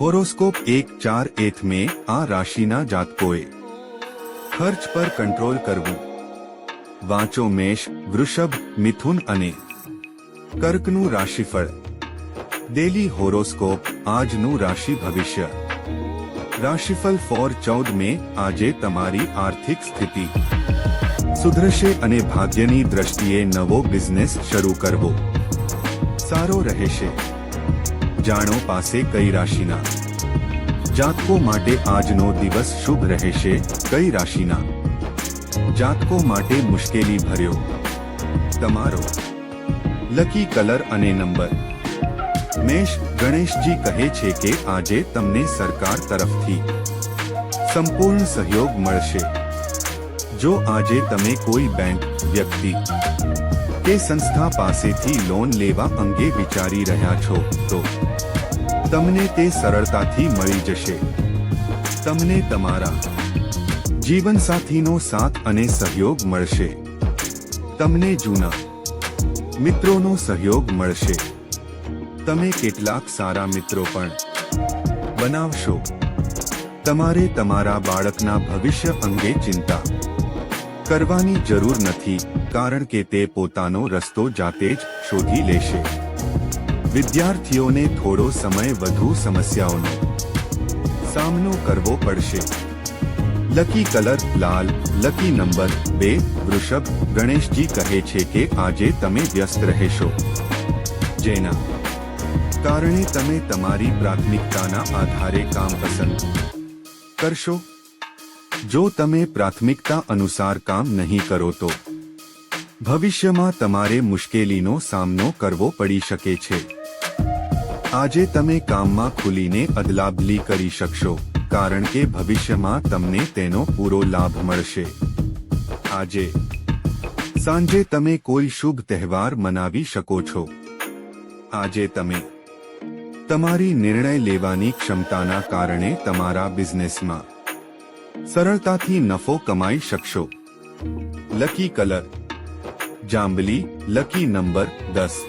હોરોસ્કોપ એક ચાર એથ મે આ રાશિના જાતકોએ ખર્ચ પર કંટ્રોલ કરવું. વાંચો મેષ, વૃષભ, મિથુન અને કર્કનું રાશિફળ. ડેલી હોરોસ્કોપ આજનું રાશિ ભવિષ્ય. રાશિફળ ફોર ચૌદ મે આજે તમારી આર્થિક સ્થિતિ. સુધરશે અને ભાગ્યની દ્રષ્ટિએ નવો બિઝનેસ શરૂ કરવો. સારો રહેશે. જાણો પાસે કઈ રાશિના? જાતકો માટે આજનો દિવસ શુભ રહેશે, કઈ રાશિના? જાતકો માટે મુશ્કેલી ભર્યો. તમારો. લકી કલર અને નંબર. મેષ ગણેશજી કહે છે કે આજે તમને સરકાર તરફથી સંપૂર્ણ સહયોગ મળશે. જો આજે તમે કોઈ બેંક વ્યક્તિ કે સંસ્થા પાસેથી લોન લેવા અંગે વિચારી રહ્યા છો, તો તમને તે સરળતાથી મળી જશે. તમને તમારા જીવનસાથીનો સાથ અને સહયોગ મળશે. તમને જૂના મિત્રોનો સહયોગ મળશે. તમે કેટલાક સારા મિત્રો પણ બનાવશો. તમારે તમારા બાળકના ભવિષ્ય અંગે ચિંતા. કરવાની જરૂર નથી, કારણ કે તે પોતાનો રસ્તો જાતે જ શોધી લેશે. વિદ્યાર્થીઓને થોડો સમય વધુ સમસ્યાઓનો સામનો કરવો પડશે. લકી કલર લાલ, લકી નંબર બે, વૃષભ, ગણેશજી કહે છે કે આજે તમે વ્યસ્ત રહેશો. જેના કારણે તમે તમારી પ્રાથમિકતાના આધારે કામ પસંદ કરશો. જો તમે પ્રાથમિકતા અનુસાર કામ નહીં કરો તો ભવિષ્યમાં તમારે મુશ્કેલીનો સામનો કરવો પડી શકે છે. આજે તમે કામમાં ખુલીને અદલાબદલી કરી શકશો, કારણ કે ભવિષ્યમાં તમને તેનો પૂરો લાભ મળશે. આજે સાંજે તમે કોઈ શુભ તહેવાર મનાવી શકો છો. આજે તમે તમારી નિર્ણય લેવાની ક્ષમતાના કારણે તમારા બિઝનેસમાં સરળતાથી નફો કમાઈ શકશો. Lucky colour. જાંબલી લકી નંબર દસ.